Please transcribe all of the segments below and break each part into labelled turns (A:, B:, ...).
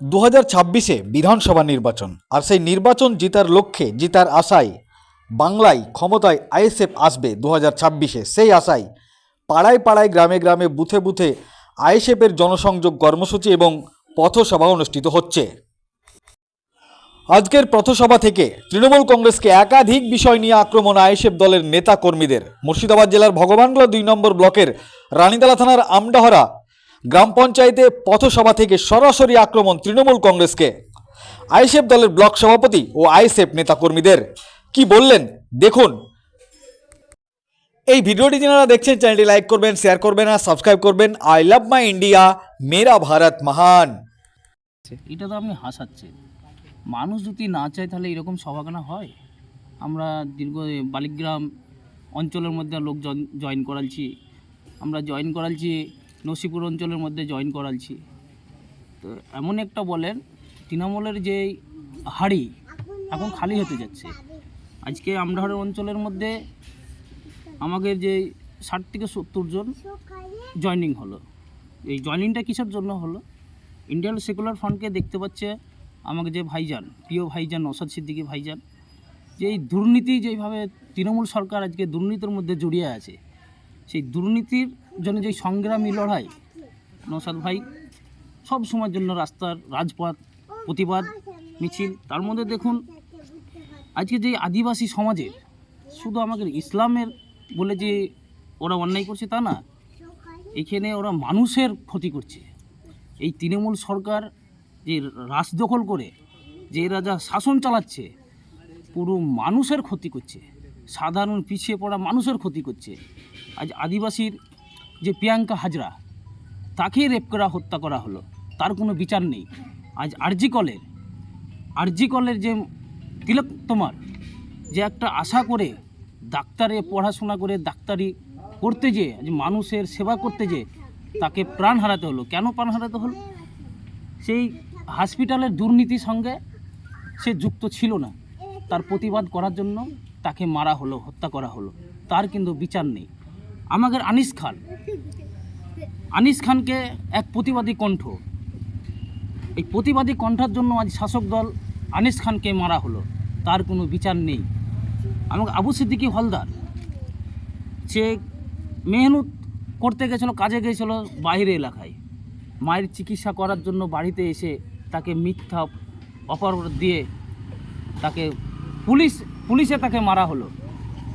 A: দু হাজার ছাব্বিশে বিধানসভা নির্বাচন, আর সেই নির্বাচন জিতার লক্ষ্যে জিতার আশায় বাংলায় ক্ষমতায় আইএসএফ আসবে দু হাজার ছাব্বিশে। সেই আশায় পাড়ায় পাড়ায়, গ্রামে গ্রামে, বুথে বুথে আইএসএফের জনসংযোগ কর্মসূচি এবং পথসভা অনুষ্ঠিত হচ্ছে। আজকের পথসভা থেকে তৃণমূল কংগ্রেসকে একাধিক বিষয় নিয়ে আক্রমণ আইএসএফ দলের নেতা কর্মীদের মুর্শিদাবাদ জেলার ভগবানগোলা দুই নম্বর ব্লকের রানীতলা থানার আমডাহরা গ্রাম পঞ্চায়েতে পথসভা থেকে সরাসরি আক্রমণ তৃণমূল কংগ্রেসকে। আইএসএফ দলের ব্লক সভাপতি ও আইএসএফ নেতা কর্মীদের কি বললেন? দেখুন। এই ভিডিওটি যারা দেখছেন, চ্যানেলটি লাইক করবেন, শেয়ার করবেন আর সাবস্ক্রাইব করবেন। আই লাভ মাই ইন্ডিয়া, মেরা ভারত মহান।
B: এটা তো আপনি হাসাচ্ছেন। মানুষ যদি না চায় তাহলে এরকম সভাখানা হয়? আমরা দীর্ঘ বালিগ্রাম অঞ্চলের মধ্যে লোক জয়েন করালছি। আমরা জয়েন করালছি নসিপুর অঞ্চলের মধ্যে জয়েন করালছি। তো এমন একটা বলেন, তৃণমূলের যে হাড়ি এখন খালি হতে যাচ্ছে। আজকে আমডাহার অঞ্চলের মধ্যে আমাদের যে ষাট থেকে সত্তর জন জয়েনিং হলো। এই জয়েনিংটা কিসের জন্য হলো? ইন্ডিয়ান সেকুলার ফ্রন্টকে দেখতে পাচ্ছে আমাকে যে ভাইজান, প্রিয় ভাইজান, নসাদ সিদ্দিকী ভাইজান, যে এই দুর্নীতি যেইভাবে তৃণমূল সরকার আজকে দুর্নীতির মধ্যে জড়িয়ে আছে, সেই দুর্নীতির জন্য যে সংগ্রামী লড়াই নসাদ ভাই, সব সময়ের জন্য রাস্তার রাজপথ, প্রতিবাদ, মিছিল, তার মধ্যে দেখুন, আজকে যে আদিবাসী সমাজের শুধু আমাদের ইসলামের বলে যে ওরা অন্যায় করছে তা না, এখানে ওরা মানুষের ক্ষতি করছে। এই তৃণমূল সরকার যে রাস দখল করে, যে যা শাসন চালাচ্ছে, পুরো মানুষের ক্ষতি করছে, সাধারণ পিছিয়ে পড়া মানুষের ক্ষতি করছে। আজ আদিবাসীর যে প্রিয়াঙ্কা হাজরা তাকে রেপ করা, হত্যা করা হলো। তার কোনো বিচার নেই। আজ আরজি কলের আরজি কলের যে তিলক তোমার, যে একটা আশা করে ডাক্তারে পড়াশোনা করে ডাক্তারি করতে যে আজ মানুষের সেবা করতে যে তাকে প্রাণ হারাতে হলো। কেন প্রাণ হারাতে হলো? সেই হসপিটালের দুর্নীতির সঙ্গে সে যুক্ত ছিল না। তার প্রতিবাদ করার জন্য তাকে মারা হলো, হত্যা করা হলো। তার কিন্তু বিচার নেই। আমাদের আনিস খান। আনিস খানকে এক প্রতিবাদী কণ্ঠ। এই প্রতিবাদী কণ্ঠার জন্য আজ শাসক দল আনিস খানকে মারা হলো। তার কোনো বিচার নেই। আমাকে আবু সিদ্দিকী হলদার, সে মেহনত করতে গেছিল, কাজে গেছিল বাইরে এলাকায়। মায়ের চিকিৎসা করার জন্য বাড়িতে এসে তাকে মিথ্যা অপরাধ দিয়ে তাকে পুলিশ, পুলিশে তাকে মারা হলো।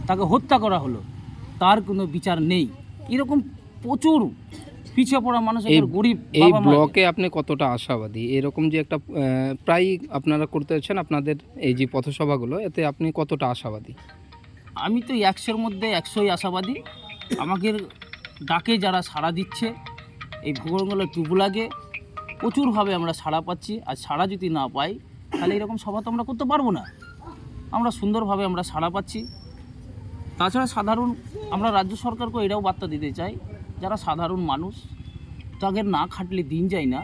B: তাকে হত্যা করা হলো। তার কোনো বিচার নেই। এরকম প্রচুর পিছিয়ে পড়া মানুষ গরিব
C: এই ব্লকে আপনি কতটা আশাবাদী? এরকম যে একটা প্রায় আপনারা করতে হচ্ছেন আপনাদের এই যে পথসভাগুলো এতে আপনি কতটা আশাবাদী?
B: আমি তো একশোর মধ্যে একশোই আশাবাদী। আমাদের ডাকে যারা সাড়া দিচ্ছে এই ভূগোলগুলো টুবুলাগে প্রচুরভাবে আমরা সাড়া পাচ্ছি। আর সাড়া যদি না পাই তাহলে এরকম সভা তো আমরা করতে পারব না। আমরা সুন্দরভাবে আমরা সাড়া পাচ্ছি। তাছাড়া সাধারণ আমরা রাজ্য সরকারকে এটাও বার্তা দিতে চাই যারা সাধারণ মানুষ তাদের না খাটলে দিন যায় না।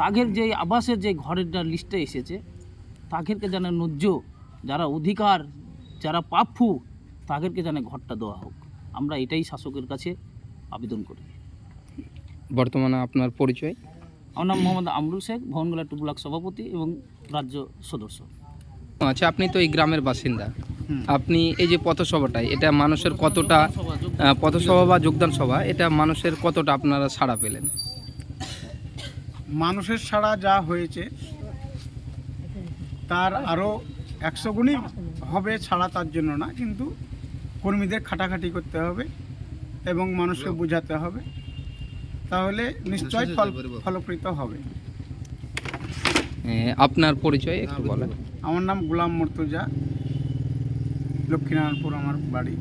B: তাদের যে আবাসের যে ঘরের লিস্টে এসেছে তাদেরকে যেন ন্যায্য যারা অধিকার যারা প্রাপ্য তাদেরকে যেন ঘরটা দেওয়া হোক। আমরা এটাই শাসকের কাছে আবেদন করি।
C: বর্তমানে আপনার পরিচয়?
B: আমার নাম মোহাম্মদ আমরুল শেখ ভবনগোলা টু ব্লক সভাপতি এবং রাজ্য সদস্য।
C: আচ্ছা আপনি তো এই গ্রামের বাসিন্দা। আপনি এই যে পথসভাটাই এটা মানুষের কতটা পথসভা বা যোগদান সভা এটা মানুষের কতটা আপনারা সাড়া পেলেন?
D: মানুষের ছাড়া যা হয়েছে তার আরও একশো গুণই হবে ছাড়া তার জন্য না কিন্তু কর্মীদের খাটাখাটি করতে হবে এবং মানুষকে বোঝাতে হবে। তাহলে নিশ্চয় ফল ফলপ্রিত হবে।
C: আপনার পরিচয় একটু বলেন।
D: আমার নাম গোলাম মর্তুজা লক্ষ্মীনারায়ণপুর আমার বাড়ি।